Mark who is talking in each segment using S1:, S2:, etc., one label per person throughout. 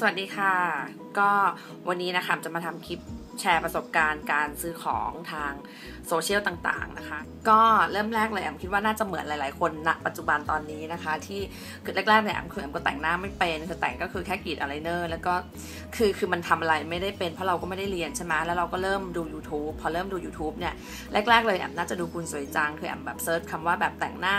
S1: สวัสดีค่ะ ก็วันนี้นะคะจะมาทำคลิปแชร์ประสบการณ์การซื้อของทางโซเชียลต่างๆนะคะ ก็เริ่มแรกเลยแอมคิดว่าน่าจะเหมือนหลายๆคนณปัจจุบันตอนนี้นะคะ ที่คือแรกๆเนี่ยแอมคือแอมก็แต่งหน้าไม่เป็นคือแต่งก็คือแค่กรีดอะไรเนอร์แล้วก็คือคือมันทำอะไรไม่ได้เป็นเพราะเราก็ไม่ได้เรียนใช่ไหมแล้วเราก็เริ่มดู YouTube พอเริ่มดู YouTube เนี่ยแรกๆเลยแอมน่าจะดูคุณสวยจังคือแอมแบบเซิร์ชคำว่าแบบแต่งหน้า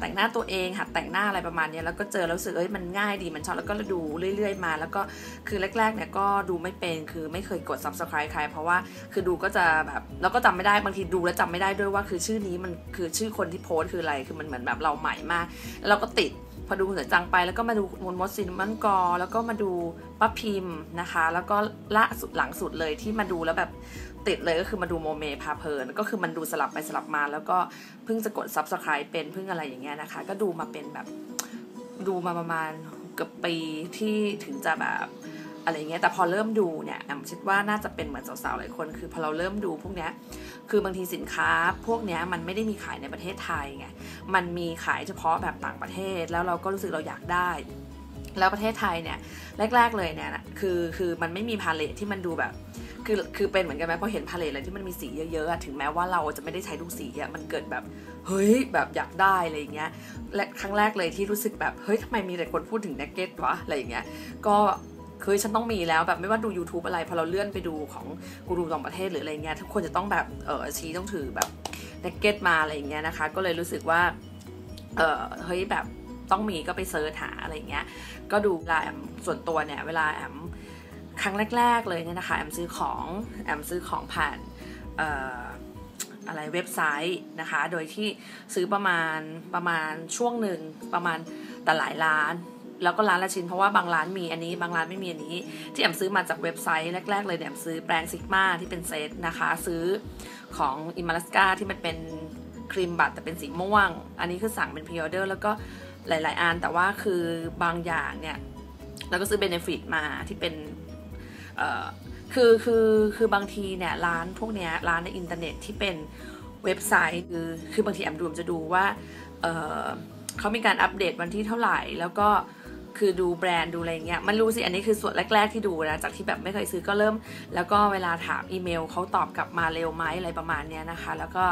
S1: แต่งหน้าตัวเองหัดแต่งหน้าอะไรประมาณนี้แล้วก็เจอแล้วรู้สึกเอ้ยมันง่ายดีมันชอบแล้วก็ดูเรื่อย ๆ มา แล้วก็คือแรกๆเนี่ยก็ดูไม่เป็นคือไม่เคยกด subscribe ใครเพราะว่าคือดูก็จะแบบแล้วก็จำไม่ได้บางทีดูแล้วจำไม่ได้ด้วยว่าคือชื่อนี้มันคือชื่อคนที่โพสคืออะไรคือมันเหมือนแบบเราใหม่มากแล้วเราก็ติดพอดูเสือจังไปแล้วก็มาดูมนมดซินมันกอ แล้วก็มาดูป้าพิมพ์นะคะ แล้วก็ละสุดหลังสุดเลยที่มาดูแล้วแบบ ติดเลยก็คือมาดูโมเมพาเพลินก็คือมันดูสลับไปสลับมา แล้วก็เพิ่งจะกด subscribe เป็นเพิ่งอะไรอย่างเงี้ยนะคะ ก็ดูมาเป็นแบบดูมาประมาณเกือบปีที่ถึงจะแบบอะไรเงี้ยแต่พอเริ่มดูเนี่ยแอมคิดว่าน่าจะเป็นเหมือนสาวๆหลายคน คือพอเราเริ่มดูพวกเนี้ยคือบางทีสินค้าพวกเนี้ยมันไม่ได้มีขายในประเทศไทยไงมันมีขายเฉพาะแบบต่างประเทศแล้วเราก็รู้สึกเราอยากได้ แล้วประเทศไทยเนี่ยแรก ๆเลยเนี่ยคือคือมันไม่มีพาเลทที่มันดูแบบ คือคือเป็นเหมือนกันไหมพอเห็นพาเลทอะไรที่มันมีสีเยอะๆถึงแม้ว่าเราจะไม่ได้ใช้ทุกสีอะมันเกิดแบบเฮ้ยแบบอยากได้อะไรอย่างเงี้ยและครั้งแรกเลยที่รู้สึกแบบเฮ้ยทำไมมีแต่คนพูดถึงเนกเก็ตวะอะไรอย่างเงี้ยก็เคยฉันต้องมีแล้วแบบไม่ว่าดู YouTube อะไรพอเราเลื่อนไปดูของกูรูต่างประเทศหรืออะไรเงี้ยทุกคนจะต้องแบบเออชี้ต้องถือแบบเนกเก็ตมาอะไรอย่างเงี้ยนะคะ ก็เลยรู้สึกว่าเออเฮ้ยแบบต้องมีก็ไปเซิร์ชหาอะไรเงี้ย ก็ดูลาแอมส่วนตัวเนี่ยเวลาแอม ครั้งแรก ๆเลยเนี่ยนะคะแอมซื้อของแอมซื้อของผ่านอะไรเว็บไซต์นะคะ โดยที่ซื้อประมาณประมาณช่วงหนึ่งประมาณแต่หลายร้าน แล้วก็ร้านละชิ้นเพราะว่าบางร้านมีอันนี้บางร้านไม่มีอันนี้ ที่แอมซื้อมาจากเว็บไซต์แรก ๆ เลยเนี่ยแอมซื้อแปรงซิกมาที่เป็นเซตนะคะ ซื้อของอิมาลัสกาที่มันเป็นครีมบัตแต่เป็นสีม่วง อันนี้คือสั่งเป็นพรีออเดอร์แล้วก็หลาย ๆ อันแต่ว่าคือบางอย่างเนี่ยแล้วก็ซื้อเบเนฟิตมาที่เป็น คือคือคือบางทีเนี่ยร้านพวกเนี้ยร้านในอินเทอร์เน็ตที่เป็นเว็บไซต์คือคือบางทีแอมดูมจะดูว่าเเขามีการอัปเดตวันที่เท่าไหร่ แล้วก็คือดูแบรนด์ดูอะไรเงี้ยมันรู้สิอันนี้คือส่วนแรก ๆ ที่ดูนะจากที่แบบไม่เคยซื้อก็เริ่ม แล้วก็เวลาถามอีเมลเขาตอบกลับมาเร็วไหมอะไรประมาณเนี้ยนะคะ แล้วก็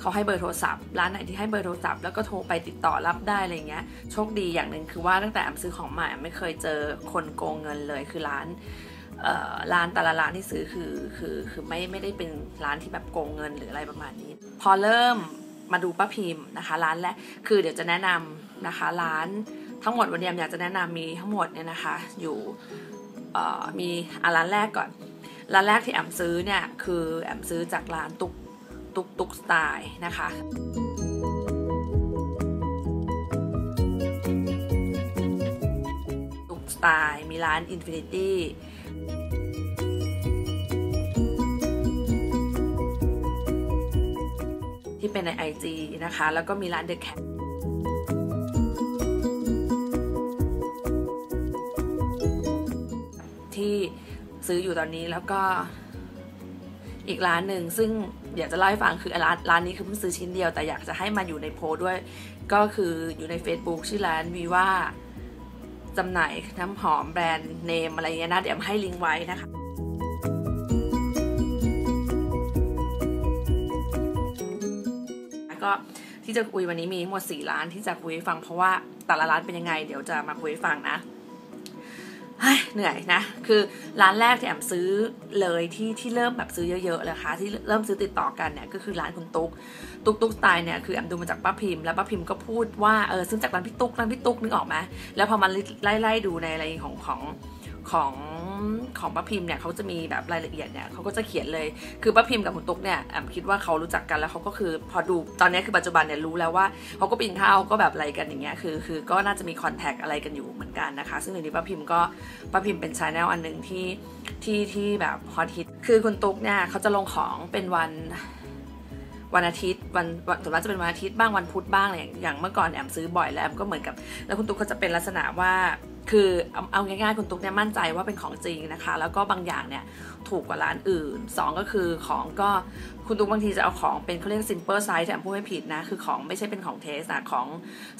S1: เขาให้เบอร์โทรศัพท์ ร้านไหนที่ให้เบอร์โทรศัพท์แล้วก็โทรไปติดต่อรับได้อะไรเงี้ยโชคดีอย่างหนึ่งคือว่าตั้งแต่แอมซื้อของใหมาไม่เคยเจอคนโกงเงินเลยคือร้าน ร้านแต่ละร้านที่ซื้อคือคือคือไม่ไม่ได้เป็นร้านที่แบบโกงเงินหรืออะไรประมาณนี้ พอเริ่มมาดูป้าพิมพ์นะคะ ร้านแรกคือเดี๋ยวจะแนะนำนะคะ ร้านทั้งหมดวันนี้อยากจะแนะนำมีทั้งหมดเนี่ยนะคะ อยู่มีอ่ร้านแรกก่อน ร้านแรกที่แอมซื้อเนี่ยคือแอมซื้อจากร้านตุกตุกตุกสไตล์นะคะตุกสไตล์มีร้าน Infinity ที่เป็นใน IG นะคะ แล้วก็มีร้าน The Cat ที่ซื้ออยู่ตอนนี้แล้วก็อีกร้านหนึ่งซึ่งอยากจะเล่าให้ฟังคือร้านร้านนี้คือเพิ่งซื้อชิ้นเดียวแต่อยากจะให้มาอยู่ในโพด้วย ก็คืออยู่ใน Facebook ชื่อร้านวีว่าจำหน่ายน้ำหอมแบรนด์เนมอะไรเงี้ยนะเดี๋ยวให้ลิงก์ไว้นะคะ ก็ที่จะคุยวันนี้มีหมดสี่ร้านที่จะคุยฟังเพราะว่าแต่ละร้านเป็นยังไง เดี๋ยวจะมาคุยฟังนะเหนื่อยนะ คือร้านแรกที่แอมซื้อเลยที่ที่เริ่มแบบซื้อเยอะๆเลยค่ะที่เริ่มซื้อติดต่อกันเนี่ยก็คือร้านคุณตุ๊กตุ๊กตุ๊กสไตล์เนี่ยคือแอมดูมาจากป้าพิมพ์แล้วป้าพิมพ์ก็พูดว่าเออซื้อจากร้านพี่ตุ๊กร้านพี่ตุ๊กนึกออกไหมแล้วพอมันไล่ๆดูในอะไรของของ ของของป้าพิมพ์เนี่ยเขาจะมีแบบรายละเอียดเนี่ยเขาก็จะเขียนเลยคือป้าพิมพ์กับคุณตุ๊กเนี่ยแอมคิดว่าเขารู้จักกันแล้วเขาก็คือพอดูตอนนี้คือปัจจุบันเนี่ยรู้แล้วว่าเขาก็ปินข้าวก็แบบอะไรกันอย่างเงี้ยคือคือก็น่าจะมีคอนแทคอะไรกันอยู่เหมือนกันนะคะ ซึ่งในนี้ป้าพิมพ์ก็ป้าพิมพ์เป็นชาแนลอันหนึ่งที่ที่ที่แบบฮอตฮิตคือคุณตุ๊กเนี่ยเขาจะลงของเป็นวันวันอาทิตย์วันส่วนมากจะเป็นวันอาทิตย์บ้างวันพุธบ้างอะไรอย่างเมื่อก่อนแอมซื้อบ่อยแล้วแอมก็เหมือนกับ แล้วคุณตุ๊กเขาจะเป็นลักษณะว่า คือเอาง่ายๆคุณตุ๊กเนี่ยมั่นใจว่าเป็นของจริงนะคะ แล้วก็บางอย่างเนี่ยถูกกว่าร้านอื่น 2 ก็คือของก็คุณตุ๊กบางทีจะเอาของเป็นเขาเรียก simple size แต่พูดไม่ผิดนะ คือของไม่ใช่เป็นของเทสนะของ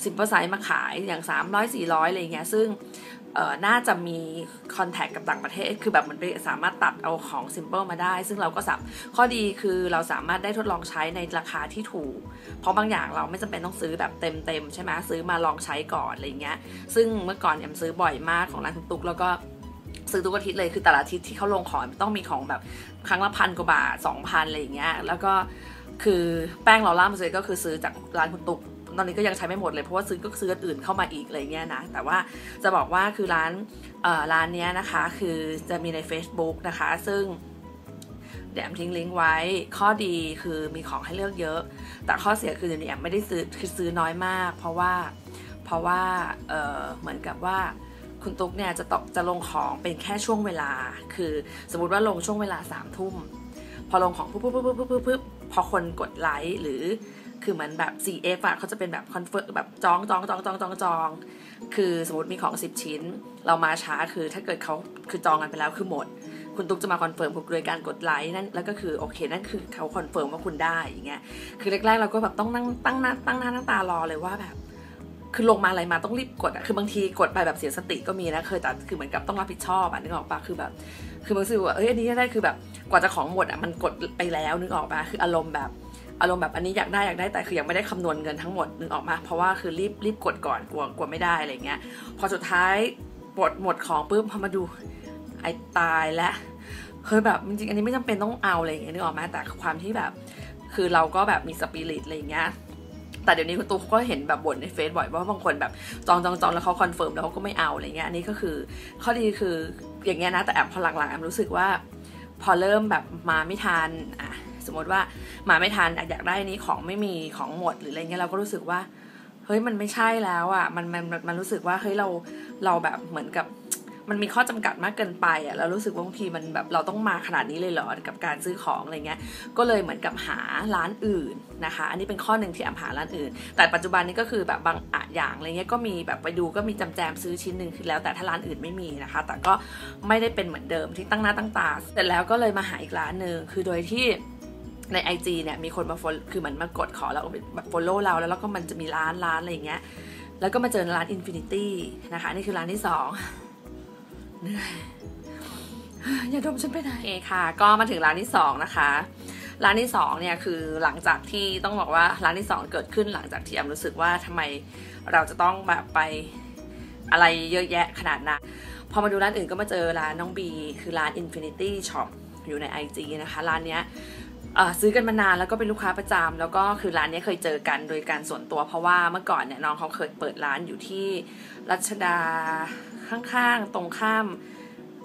S1: simple size มาขายอย่าง 300 400 อะไรเงี้ยซึ่ง เออน่าจะมีคอนแทคกับต่างประเทศ คือแบบมันไปสามารถตัดเอาของซิมเปิลมาได้ ซึ่งเราก็สามข้อดีคือเราสามารถได้ทดลองใช้ในราคาที่ถูก เพราะบางอย่างเราไม่จำเป็นต้องซื้อแบบเต็มๆใช่ไหมซื้อมาลองใช้ก่อนอะไรเงี้ย ซึ่งเมื่อก่อนแอมซื้อบ่อยมากของร้านคุณตุ๊กแล้วก็ซื้อทุกอาทิตย์เลยคือแต่ละอาทิตย์ที่เขาลงของต้องมีของแบบครั้งละพันกว่าบาทสองพันอะไรอย่างเงี้ยแล้วก็คือแป้งลอร่ามาซื้อก็คือซื้อจากร้านคุณตุ๊ก ตอนนี้ก็ยังใช้ไม่หมดเลยเพราะว่าซื้อก็ซื้ออื่นเข้ามาอีกอะไรเงี้ยนะแต่ว่าจะบอกว่าคือร้านร้านนี้นะคะคือจะมีใน Facebook นะคะ ซึ่งเดี๋ยวทิ้งลิงก์ไว้ ข้อดีคือมีของให้เลือกเยอะ แต่ข้อเสียคือเดี๋ยวนี้ไม่ได้ซื้อคือซื้อน้อยมาก เพราะว่าเพราะว่าเเหมือนกับว่าคุณตุ๊กเนี่ยจะตกจะลงของเป็นแค่ช่วงเวลา คือสมมติว่าลงช่วงเวลาสามทุ่มพอลงของปุ๊บปุ๊บปุ๊บปุ๊บปุ๊บปุ๊บพอคนกดไลค์หรือ คือเหมือนแบบ CF อะเขาจะเป็นแบบคอนเฟิร์มแบบจองจองจองจองจองจองคือสมมติมีของ 10 ชิ้น เรามาช้าคือถ้าเกิดเขาคือจองกันไปแล้วคือหมด คุณตุ๊กจะมาคอนเฟิร์มโดยการกดไลค์นั่นแล้วก็คือโอเคนั่นคือเขาคอนเฟิร์มว่าคุณได้อย่างเงี้ยคือแรกๆเราก็แบบต้องนั่งตั้งหน้าตั้งหน้าตั้งตารอเลยว่าแบบคือลงมาอะไรมาต้องรีบกดอะคือบางทีกดไปแบบเสียสติก็มีนะ เคยแต่คือเหมือนกับต้องรับผิดชอบอะนึกออกปะคือแบบ คือบางสิ่งว่าเอ้ยอันนี้ได้คือแบบกว่าจะของหมดอะมันกดไปแล้วนึกออกปะคืออารมณ์แบบ อารมณ์แบบอันนี้อยากได้อยากได้แต่คือยังไม่ได้คำนวณเงินทั้งหมดนึกออกมา เพราะว่าคือรีบรีบกดก่อนกลัวกลัวไม่ได้อะไรเงี้ยพอสุดท้ายปดหมดของปุ๊บพอมาดูไอ้ตายแล้วเคยแบบจริงอันนี้ไม่จำเป็นต้องเอาอะไรอย่างเงี้ยนึกออกมาแต่ความที่แบบ คือเราก็แบบมีสปิริตอะไรเงี้ยแต่เดี๋ยวนี้คุณตุ๊กก็เห็นแบบบ่นในเฟซบ่อยว่าบางคนแบบจองจองจองแล้วเขาคอนเฟิร์มแล้วเขาก็ไม่เอาอะไรเงี้ยอันนี้ก็คือข้อดีคืออย่างเงี้ยนะแต่แอบพอหลังๆแอบรู้สึกว่า พอเริ่มแบบมาไม่ทันอะ สมมติว่ามาไม่ทันอยากได้นี้ของไม่มีของหมดหรืออะไรเงี้ยเราก็รู้สึกว่าเฮ้ยมันไม่ใช่แล้วอะมันมันมันรู้สึกว่าเฮ้ยเราเราแบบเหมือนกับมันมีข้อจำกัดมากเกินไปอะแล้วรู้สึกว่าบางทีมันแบบเราต้องมาขนาดนี้เลยเหรอกับการซื้อของอะไรเงี้ยก็เลยเหมือนกับหาร้านอื่นนะคะ อันนี้เป็นข้อหนึ่งที่อำหาร้านอื่น แต่ปัจจุบันนี้ก็คือแบบบางอะอย่างอะไรเงี้ยก็มีแบบไปดูก็มีจำแจมซื้อชิ้นหนึ่งคือแล้วแต่ถ้าร้านอื่นไม่มีนะคะ แต่ก็ไม่ได้เป็นเหมือนเดิมที่ตั้งหน้าตั้งตาเสร็จแล้วก็เลยมาหาอีกร้านหนึ่งคือโดยที่ ใน IG เนี่ยมีคนมาฟอลคือเหมือนมากดขอแล้วแบบฟอลโล่เราแล้วแล้วก็มันจะมีร้านร้านอะไรอย่างเงี้ย แล้วก็มาเจอร้าน Infinity นะคะ นี่คือร้านที่สองเหนื่อยอย่าดมฉันไปไหนเอค่ะ ก็มาถึงร้านที่สองนะคะ ร้านที่สองเนี่ยคือหลังจากที่ต้องบอกว่าร้านที่สองเกิดขึ้นหลังจากที่แอมรู้สึกว่าทำไมเราจะต้องแบบไปอะไรเยอะแยะขนาดนั้นพอมาดูร้านอื่นก็มาเจอร้านน้องบี คือร้าน Infinity Shop อยู่ใน IG นะคะ ร้านเนี้ย ซื้อกันมานานแล้วก็เป็นลูกค้าประจำแล้วก็คือร้านนี้เคยเจอกันโดยการส่วนตัวเพราะว่าเมื่อก่อนเนี่ยน้องเขาเคยเปิดร้านอยู่ที่รัชดาข้างๆตรงข้าม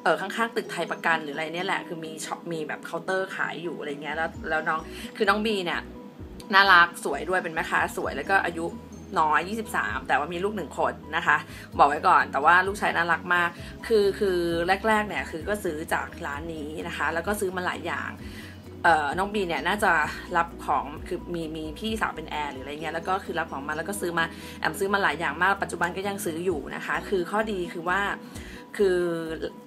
S1: เออข้างๆตึกไทยประกันหรืออะไรเนี่ยแหละคือมีช็อปมีแบบเคาน์เตอร์ขายอยู่อะไรเงี้ยแล้วแล้วน้องคือน้องบีเนี่ยน่ารักสวยด้วยเป็นแม่ค้าสวยแล้วก็อายุน้อย 23 แต่ว่ามีลูกหนึ่งคนนะคะ บอกไว้ก่อน แต่ว่าลูกชายน่ารักมาก คือคือแรกๆเนี่ยคือก็ซื้อจากร้านนี้นะคะ แล้วก็ซื้อมาหลายอย่าง น้องบีเนี่ยน่าจะรับของคือมีมีพี่สาวเป็นแอร์หรืออะไรเงี้ยแล้วก็คือรับของมาแล้วก็ซื้อมาแอมซื้อมาหลายอย่างมากปัจจุบันก็ยังซื้ออยู่นะคะ คือข้อดีคือว่าคือ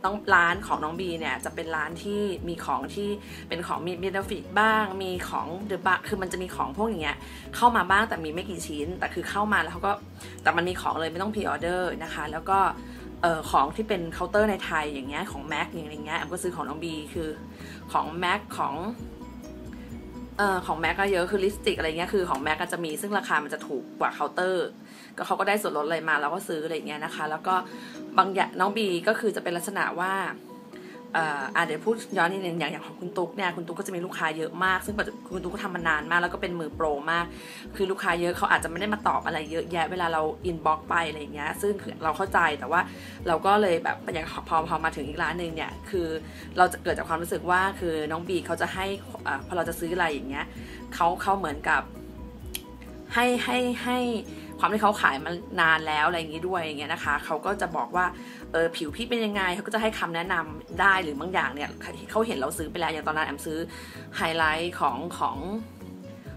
S1: ต้องร้านของน้องบีเนี่ยจะเป็นร้านที่มีของที่เป็นของมีเบนฟิกบ้าง มีของเดอะบะคือมันจะมีของพวกอย่างเงี้ยเข้ามาบ้างแต่มีไม่กี่ชิ้น แต่คือเข้ามาแล้วเขาก็แต่มันมีของเลยไม่ต้องพรีออเดอร์นะคะ แล้วก็ ออของที่เป็นเคาน์เตอร์ในไทยอย่างเงี้ยของแม็กอย่างเงี้ยแอมก็ซื้อของน้องบีคือของแม็กของเอ่อของแม็กก็เยอะคือลิปสติกอะไรเงี้ยคือของแม็กก็จะมีซึ่งราคามันจะถูกกว่าเคาน์เตอร์ ก็เขาก็ได้ส่วนลดอะไรมาแล้วก็ซื้ออะไรเงี้ยนะคะ แล้วก็บางอย่างน้องบีก็คือจะเป็นลักษณะว่า อ่าเดี๋ยวพูดย้อนนิดนึงอย่างอย่างของคุณตุ๊กเนี่ยคุณตุ๊กก็จะมีลูกค้าเยอะมาก ซึ่งคุณตุ๊กก็ทำมานานมาก แล้วก็เป็นมือโปรมาก คือลูกค้าเยอะเขาอาจจะไม่ได้มาตอบอะไรเยอะแยะเวลาเราอินบ็อกไปอะไรอย่างเงี้ยซึ่งเราเข้าใจแต่ว่าเราก็เลยแบบอย่างพอพอมาถึงอีกร้านหนึ่งเนี่ยคือเราจะเกิดจากความรู้สึกว่าคือน้องบีเขาจะให้อพอเราจะซื้ออะไรอย่างเงี้ยเขาเขาเหมือนกับให้ให้ให้ ความที่เขาขายมานานแล้วอะไรอย่างนี้ด้วยอย่างเงี้ยนะคะเขาก็จะบอกว่าเออผิวพี่เป็นยังไงเขาก็จะให้คำแนะนำได้หรือบางอย่างเนี่ยเขาเห็นเราซื้อไปแล้วอย่างตอนนั้นแอมซื้อไฮไลท์ของของ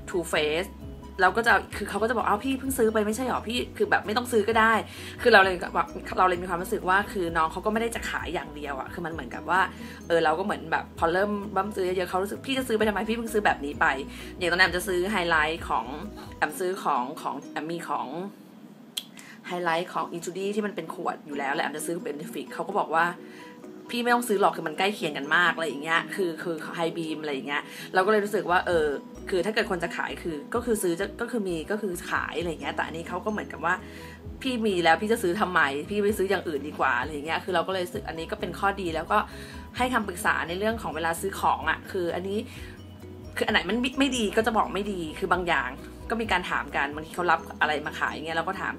S1: Too Faced เราก็จะคือเขาก็จะบอกอ้าวพี่เพิ่งซื้อไปไม่ใช่หรอพี่คือแบบไม่ต้องซื้อก็ได้ คือเราเลยแบบเราเลยมีความรู้สึกว่าคือน้องเขาก็ไม่ได้จะขายอย่างเดียวอะคือมันเหมือนกับว่าเออเราก็เหมือนแบบพอเริ่มบั้มซื้อเยอะเขารู้สึกพี่จะซื้อไปทำไมพี่เพิ่งซื้อแบบนี้ไปอย่างตอนนั้นแอมจะซื้อไฮไลท์ของแอมซื้อของของแอมมีของไฮไลท์ของอินจูดี้ที่มันเป็นขวดอยู่แล้วและแอมจะซื้อเบนฟิกเขาก็บอกว่า พี่ไม่ต้องซื้อหรอกคือมันใกล้เคียงกันมากอะไรอย่างเงี้ยคือคือไฮบีมอะไรอย่างเงี้ยเราก็เลยรู้สึกว่าเออคือถ้าเกิดคนจะขายคือก็คือซื้อจะก็คือมีก็คือขายอะไรอย่างเงี้ยแต่อันนี้เขาก็เหมือนกับว่าพี่มีแล้วพี่จะซื้อทำไม พี่ไปซื้ออย่างอื่นดีกว่าอะไรอย่างเงี้ยคือเราก็เลยรู้สึกอันนี้ก็เป็นข้อดีแล้วก็ให้คำปรึกษาในเรื่องของเวลาซื้อของอะ่ะคืออันนี้คืออันไหนมันไม่ดีก็จะบอกไม่ดีคือบางอย่างก็มีการถามกันบางทีเขารับอะไรมาขายอย่างเงี้ยเราก็ถาม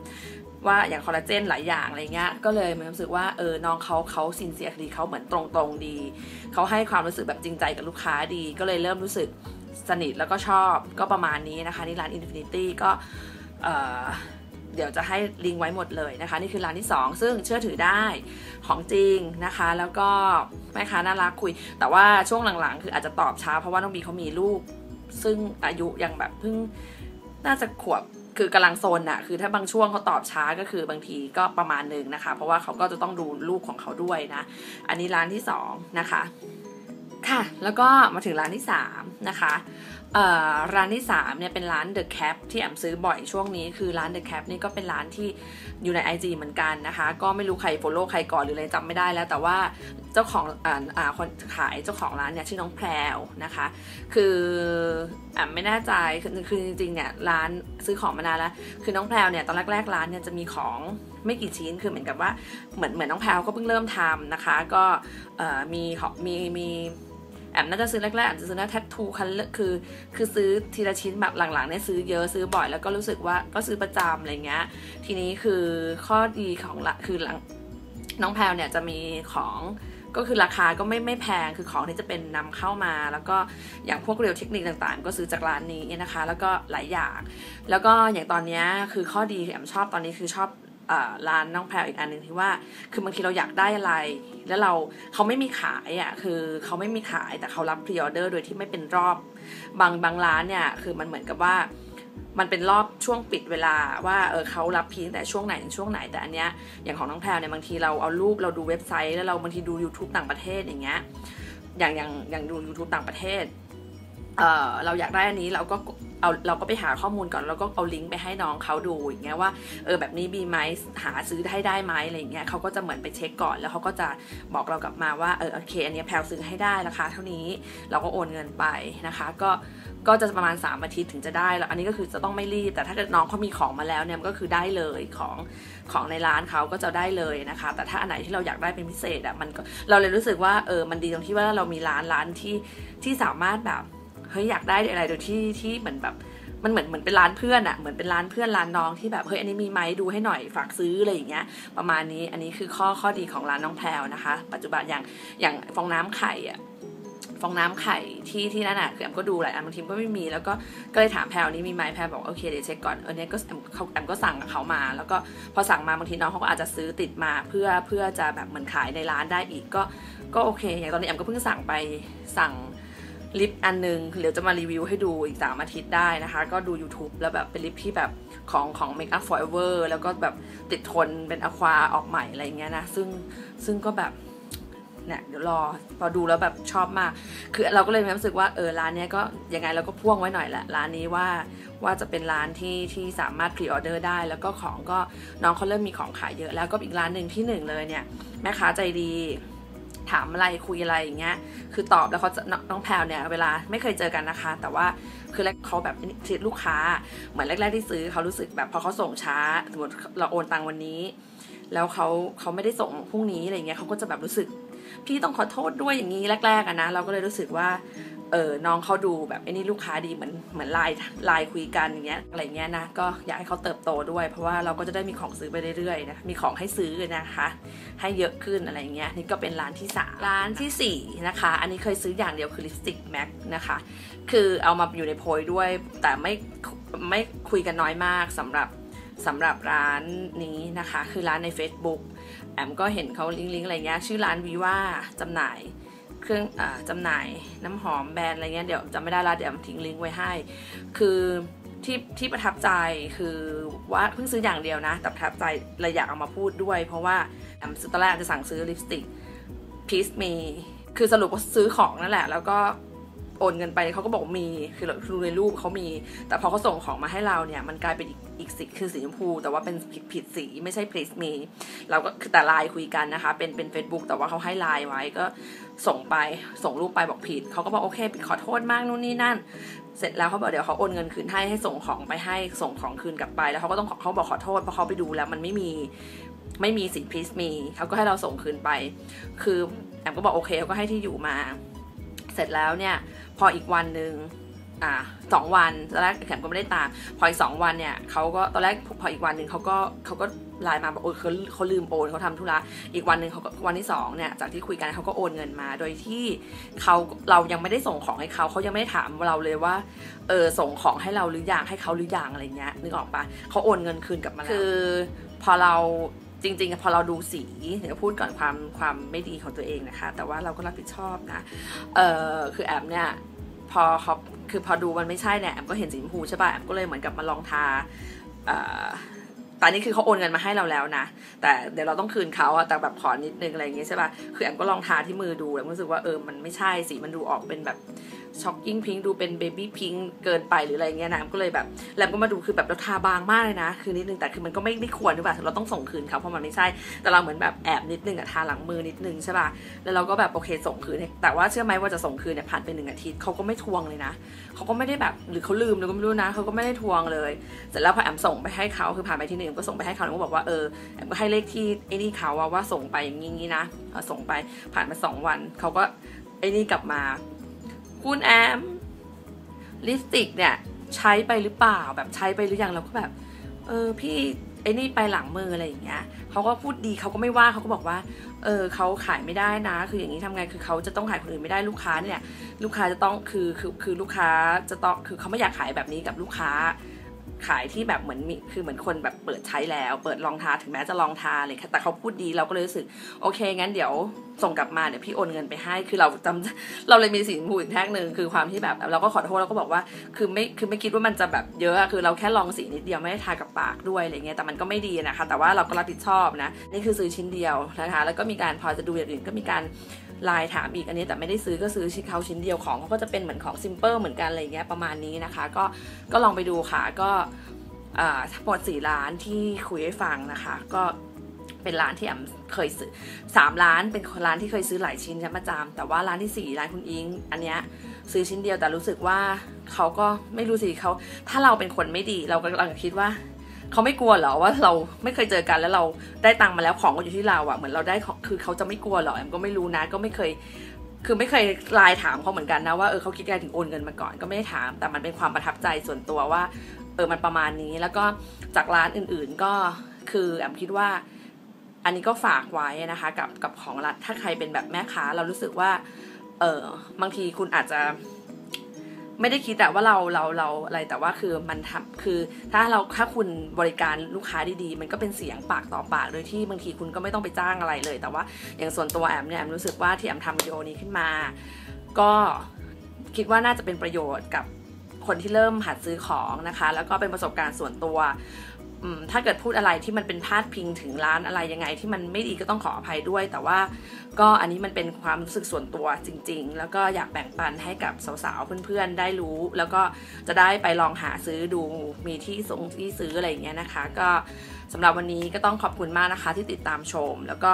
S1: ว่าอย่างคอลลาเจนหลายอย่างอะไรเงี้ย ก็เลยมีความรู้สึกว่าเออน้องเขาเขาซินเซียดีเขาเหมือนตรงๆดี เขาให้ความรู้สึกแบบจริงใจกับลูกค้าดี ก็เลยเริ่มรู้สึกสนิทแล้วก็ชอบก็ประมาณนี้นะคะนี่ร้าน Infinity ก็เเดี๋ยวจะให้ลิงก์ไว้หมดเลยนะคะ นี่คือร้านที่ 2 ซึ่งเชื่อถือได้ของจริงนะคะ แล้วก็แม่ค้าน่ารักคุย แต่ว่าช่วงหลังๆ คืออาจจะตอบช้าเพราะว่าน้องบีเขามีลูก ซึ่งอายุยังแบบเพิ่งน่าจะขวบ คือกำลังโซนอะคือถ้าบางช่วงเขาตอบช้าก็คือบางทีก็ประมาณหนึ่งนะคะ เพราะว่าเขาก็จะต้องดูลูกของเขาด้วยนะ อันนี้ร้านที่2นะคะ ค่ะ แล้วก็มาถึงร้านที่3นะคะ ร้านที่3เนี่ยเป็นร้าน The Cap ที่แอมซื้อบ่อยช่วงนี้คือร้าน The Cap นี่ก็เป็นร้านที่อยู่ใน IG เหมือนกันนะคะ ก็ไม่รู้ใครโฟลโล่ใครก่อนหรืออะไรจำไม่ได้แล้ว แต่ว่าเจ้าของอ่าอ่าคนขายเจ้าของร้านเนี่ยชื่อน้องแพรวนะคะ คือแอมไม่แน่ใจคือคือจริงๆเนี่ยร้านซื้อของมานานแล้ว คือน้องแพรวเนี่ยตอนแรกๆร้านเนี่ยจะมีของไม่กี่ชิ้นคือเหมือนกับว่าเหมือนเหมือนน้องแพรวก็เพิ่งเริ่มทำนะคะ ก็มีมีมี แอมน่าจะซื้อแรกๆแอมจะซื้อหน้าแทททูคันคือ คือซื้อทีละชิ้นแบบหลังๆเนี่ยซื้อเยอะซื้อบ่อยแล้วก็รู้สึกว่าก็ซื้อประจำอะไรเงี้ย ทีนี้คือข้อดีของละคือหลังน้องแพลวเนี่ยจะมีของก็คือราคาก็ไม่ไม่แพงคือของที่จะเป็นนำเข้ามา แล้วก็อย่างพวกเรียวเทคนิคต่างๆ ก็ซื้อจากร้านนี้นะคะ แล้วก็หลายอย่าง แล้วก็อย่างตอนนี้คือข้อดีแอมชอบตอนนี้คือชอบ ร้านน้องแพรอีกอันหนึ่งที่ว่า คือบางทีเราอยากได้อะไร แล้วเราเขาไม่มีขายอะคือเขาไม่มีขายแต่เขารับพรีออเดอร์โดยที่ไม่เป็นรอบบางบางร้านเนี่ยคือมันเหมือนกับว่ามันเป็นรอบช่วงปิดเวลาว่าเออเขารับพีแต่ช่วงไหนช่วงไหนแต่อันเนี้ยอย่างของน้องแพรเนี่ยบางทีเราเอารูปเราดูเว็บไซต์แล้วเราบางทีดู YouTube ต่างประเทศอย่างเงี้ยอย่างอย่างอย่างดู YouTube ต่างประเทศเออเราอยากได้อันนี้เราก็ เอาเราก็ไปหาข้อมูลก่อนแล้วก็เอาลิงก์ไปให้น้องเขาดูอย่างเงี้ยว่าเออแบบนี้มีไหมหาซื้อได้ได้ไหมอะไรเงี้ยเขาก็จะเหมือนไปเช็คก่อน แล้วเขาก็จะบอกเรากลับมาว่าเออโอเค อันนี้แพลซื้อให้ได้ราคาเท่านี้เราก็โอนเงินไปนะคะ ก็ก็จะประมาณ 3 อาทิตย์ถึงจะได้แล้วอันนี้ก็คือจะต้องไม่รีบ แต่ถ้าเกิดน้องเขามีของมาแล้วเนี่ยก็คือได้เลยของของในร้านเขาก็จะได้เลยนะคะ แต่ถ้าอันไหนที่เราอยากได้เป็นพิเศษอะมันก็เราเลยรู้สึกว่าเออมันดีตรงที่ว่าเรามีร้านร้านที่ที่สามารถแบบ เฮ้ยอยากได้อะไรโดยที่ที่เหมือนแบบมันเหมือนเหมือนเป็นร้านเพื่อนอะเหมือนเป็นร้านเพื่อนร้านน้องที่แบบเฮ้ยอันนี้มีไหมดูให้หน่อยฝากซื้ออะไรอย่างเงี้ย ประมาณนี้อันนี้คือข้อข้อดีของร้านน้องแพลวนะคะ ปัจจุบันอย่างอย่างฟองน้ำไข่อะฟองน้ำไข่ที่ที่นั่นอะคือแอมก็ดูหลายอันบางทีก็ไม่มีแล้วก็ก็เลยถามแพลวนี้มีไหมแพลบอกโอเคเดี๋ยวเช็คก่อนเออเนี้ยก็แอมเขาแอมก็สั่งกับเขามา แล้วก็พอสั่งมาบางทีน้องเขาก็อาจจะซื้อติดมาเพื่อเพื่อจะแบบเหมือนขายในร้านได้อีกก็ก็โอเค อย่างตอนนี้แอมก็เพิ่งสั่งไปสั่ง ลิปอันนึงเดี๋ยวจะมารีวิวให้ดูอีกสามอาทิตย์ได้นะคะ ก็ดู YouTube แล้วแบบเป็นลิปที่แบบของของ Make Up Forever แล้วก็แบบติดทนเป็นอควาออกใหม่อะไรเงี้ยนะ ซึ่งซึ่งก็แบบเนี่ยเดี๋ยวรอพอดูแล้วแบบชอบมาก คือเราก็เลยมีความรู้สึกว่าเออร้านนี้ก็ยังไงเราก็พ่วงไว้หน่อยแหละร้านนี้ว่าว่าจะเป็นร้านที่ที่สามารถพรีออเดอร์ได้ แล้วก็ของก็น้องเขาเริ่มมีของขายเยอะแล้วก็อีกร้านหนึ่งที่หนึ่งเลยเนี่ยแม่ค้าใจดี ถามอะไรคุยอะไรอย่างเงี้ย คือตอบแล้วเขาจะน้องแพลวเนี่ยเวลาไม่เคยเจอกันนะคะ แต่ว่าคือแรกเขาแบบทิลูกค้า เหมือนแรก ๆ ที่ซื้อเขารู้สึกแบบพอเขาส่งช้าสมมติเราโอนตังวันนี้ แล้วเขาเขาไม่ได้ส่งพรุ่งนี้อะไรเงี้ยเขาก็จะแบบรู้สึกพี่ต้องขอโทษด้วยอย่างนี้แรกๆอะนะ เราก็เลยรู้สึกว่า เออน้องเขาดูแบบไอ้นี่ลูกค้าดีเหมือนเหมือนไลน์ไลน์คุยกันอย่างเงี้ยอะไรเงี้ยนะก็อยากให้เขาเติบโตด้วย เพราะว่าเราก็จะได้มีของซื้อไปเรื่อยๆนะมีของให้ซื้อนะคะ ให้เยอะขึ้นอะไรเงี้ยนี่ก็เป็นร้านที่สามร้านที่4นะคะอันนี้เคยซื้ออย่างเดียวคือลิปสติกแม็กนะคะคือเอามาอยู่ในโพยด้วย แต่ไม่ไม่คุยกันน้อยมากสำหรับสำหรับร้านนี้นะคะ คือร้านใน Facebook แอมก็เห็นเขาลิงก์อะไรเงี้ยชื่อร้านวีว่าจำหน่าย เครื่องอจำหน่ายน้ำหอมแบรนด์อะไรเงี้ยเดี๋ยวจำไม่ได้ละเดี๋ยวทิ้งลิงก์ไว้ให้ คือที่ที่ประทับใจคือว่าเพิ่งซื้ออย่างเดียวนะ แต่ประทับใจเลยอยากเอามาพูดด้วย เพราะว่าซื้อตอนแรกจะสั่งซื้อลิปสติกพีซมีคือสรุปว่าซื้อของนั่นแหละ แล้วก็ โอนเงินไปเขาก็บอกมีคือเราดูในรูปเขามี แต่พอเขาส่งของมาให้เราเนี่ยมันกลายเป็นอีกอีกสีคือสีชมพู แต่ว่าเป็นผิดผิดสีไม่ใช่พรีสมีเราก็คือแต่ไลน์คุยกันนะคะ เป็นเป็น Facebook แต่ว่าเขาให้ไลน์ไว้ก็ส่งไปส่งรูปไปบอกผิดเขาก็บอกโอเคขอโทษมากนู่นนี่นั่น เสร็จแล้วเขาบอกเดี๋ยวเขาโอนเงินคืนให้ให้ส่งของไปให้ส่งของคืนกลับไป แล้วเขาก็ต้องเขาบอกขอโทษเพราะเขาไปดูแล้วมันไม่มีไม่มีสีพรีสมีเขาก็ให้เราส่งคืนไป คือแอมก็บอกโอเคเขาก็ให้ที่อยู่มา เสร็จแล้วเนี่ยพออีกวันหนึ่งอ่าสองวันตอนแรกแขมก็ไม่ได้ตาม พออีกสองวันเนี่ยเขาก็ตอนแรกพออีกวันหนึ่งเขาก็เขาก็ไลน์มาบอกโอ้ยเขาเขาลืมโอนเขาทำธุระอีกวันหนึ่งเขาก็วันที่สองเนี่ยจากที่คุยกันเขาก็โอนเงินมา โดยที่เขาเรายังไม่ได้ส่งของให้เขาเขายังไม่ได้ถามเราเลยว่าเออส่งของให้เราหรือยังให้เขาหรือยังอะไรเงี้ยนึกออกปะเขาโอนเงินคืนกลับมาคือพอเรา จริงๆพอเราดูสีเดี๋ยวพูดก่อนความความไม่ดีของตัวเองนะคะ แต่ว่าเราก็รับผิดชอบนะเออคือแอมเนี่ยพอเขาคือพอดูมันไม่ใช่เนี่ยแอมก็เห็นสีชมพูใช่ป่ะแอมก็เลยเหมือนกับมาลองทาเออตอนนี้คือเขาโอนเงินมาให้เราแล้วนะ แต่เดี๋ยวเราต้องคืนเขาอะแต่แบบขอนิดนึงอะไรอย่างเงี้ยใช่ป่ะ คือแอมก็ลองทาที่มือดูแล้วรู้สึกว่าเออ มันไม่ใช่สีมันดูออกเป็นแบบ ช็อกกิ้งพิงดูเป็นเบบี้พิงเกินไปหรืออะไรเงี้ยนะแอมก็เลยแบบแล้วก็มาดูคือแบบเราทาบางมากเลยนะ คือนิดนึงแต่คือมันก็ไม่ไม่ควรหรือเปล่าเราต้องส่งคืนเขาเพราะมันไม่ใช่แต่เราเหมือนแบบแอบนิดนึงอะทาหลังมือนิดนึงใช่ป่ะแล้วเราก็แบบโอเคส่งคืนแต่ว่าเชื่อไหมว่าจะส่งคืนเนี่ยผ่านไปหนึ่งอาทิตย์เขาก็ไม่ทวงเลยนะเขาก็ไม่ได้แบบหรือเขาลืมหรือก็ไม่รู้นะเขาก็ไม่ได้ทวงเลยเสร็จแล้วพอแอมส่งไปให้เขาคือผ่านไปที่หนึ่งก็ส่งไปให้เขาแล้วก็บอกว่าเออแอมก็ให้เลขที่ไอ้นี่เขาว่าส่งไปอย่างงี้นะส่งไปผ่านมาสองวันเขาก็ไอ้นี่กลับมา คุณแอมลิปสติกเนี่ยใช้ไปหรือเปล่าแบบใช้ไปหรือยังเราก็แบบ เออพี่ไอ้นี่ไปหลังมืออะไรอย่างเงี้ยเขาก็พูดดีเขาก็ไม่ว่าเขาก็บอกว่า เออเขาขายไม่ได้นะ คืออย่างนี้ทำไงคือเขาจะต้องขายคนอื่นไม่ได้ลูกค้าเนี่ย ลูกค้าจะต้องคือคือคือลูกค้าจะต้องคือเขาไม่อยากขายแบบนี้กับลูกค้า ขายที่แบบเหมือนมีคือเหมือนคนแบบเปิดใช้แล้ว เปิดลองทาถึงแม้จะลองทาเลยแต่เขาพูดดีเราก็เลยรู้สึกโอเคงั้นเดี๋ยวส่งกลับมาเดี๋ยวพี่โอนเงินไปให้ คือเราจำเราเลยมีสีชมพูอีกแท่งหนึ่งคือความที่แบบเราก็ขอโทษเราก็บอกว่าคือไม่คือไม่คิดว่ามันจะแบบเยอะคือเราแค่ลองสีนิดเดียวไม่ได้ทากับปากด้วยอะไรเงี้ยแต่มันก็ไม่ดีนะคะ แต่ว่าเราก็รับผิดชอบนะนี่คือซื้อชิ้นเดียวนะคะ แล้วก็มีการพอจะดูอย่างอื่นก็มีการ ลน์ถามอีกอันนี้แต่ไม่ได้ซื้อก็ซื้อชิ้นเขาชิ้นเดียวของเขาก็จะเป็นเหมือนของซิมเปิลเหมือนกันอะไรเงี้ยประมาณนี้นะคะ ก็ก็ลองไปดูค่ะก็ทั้งหมดสี่ร้านที่คุยให้ฟังนะคะ ก็เป็นร้านที่แอมเคยซื้อสามร้านเป็นร้านที่เคยซื้อหลายชิ้นใช่ประจำแต่ว่าร้านที่สี่ร้านคุณอิง อันเนี้ยซื้อชิ้นเดียวแต่รู้สึกว่าเขาก็ไม่รู้สิเขาถ้าเราเป็นคนไม่ดีเรากำลังคิดว่า เขาไม่กลัวเหรอว่าเราไม่เคยเจอกันแล้วเราได้ตังค์มาแล้วของก็อยู่ที่เราอะเหมือนเราได้คือเขาจะไม่กลัวหรอแอมก็ไม่รู้นะก็ไม่เคย คือไม่เคยไลน์ถามเขาเหมือนกันนะว่าเออเขาคิดยังไงถึงโอนเงินมาก่อนก็ไม่ได้ถาม แต่มันเป็นความประทับใจส่วนตัวว่าเออมันประมาณนี้แล้วก็จากร้านอื่นๆก็คือแอมคิดว่า อันนี้ก็ฝากไว้นะคะ กับกับของรัฐถ้าใครเป็นแบบแม่ค้าเรารู้สึกว่าเออบางทีคุณอาจจะ ไม่ได้คิดแต่ว่าเราเราเราอะไรแต่ว่าคือมันทำคือถ้าเราถ้าคุณบริการลูกค้าดีๆ มันก็เป็นเสียงปากต่อปากโดยที่บางทีคุณก็ไม่ต้องไปจ้างอะไรเลย แต่ว่าอย่างส่วนตัวแอมเนี่ยแอมรู้สึกว่าที่แอมทำวิดีโอนี้ขึ้นมา ก็คิดว่าน่าจะเป็นประโยชน์กับคนที่เริ่มหัดซื้อของนะคะ แล้วก็เป็นประสบการณ์ส่วนตัว ถ้าเกิดพูดอะไรที่มันเป็นพาดพิงถึงร้านอะไรยังไง ที่มันไม่ดีก็ต้องขออภัยด้วย แต่ว่าก็อันนี้มันเป็นความรู้สึกส่วนตัวจริง ๆ แล้วก็อยากแบ่งปันให้กับสาวๆเพื่อนๆได้รู้ แล้วก็จะได้ไปลองหาซื้อดูมีที่ส่งที่ซื้ออะไรอย่างเงี้ยนะคะ ก็สำหรับวันนี้ก็ต้องขอบคุณมากนะคะที่ติดตามชม แล้วก็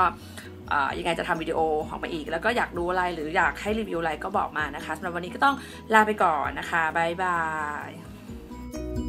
S1: ยังไงจะทำวิดีโอออกมาอีก แล้วก็อยากรู้อะไรหรืออยากให้รีวิวอะไรก็บอกมานะคะสำหรับวันนี้ก็ต้องลาไปก่อนนะคะบ๊ายบาย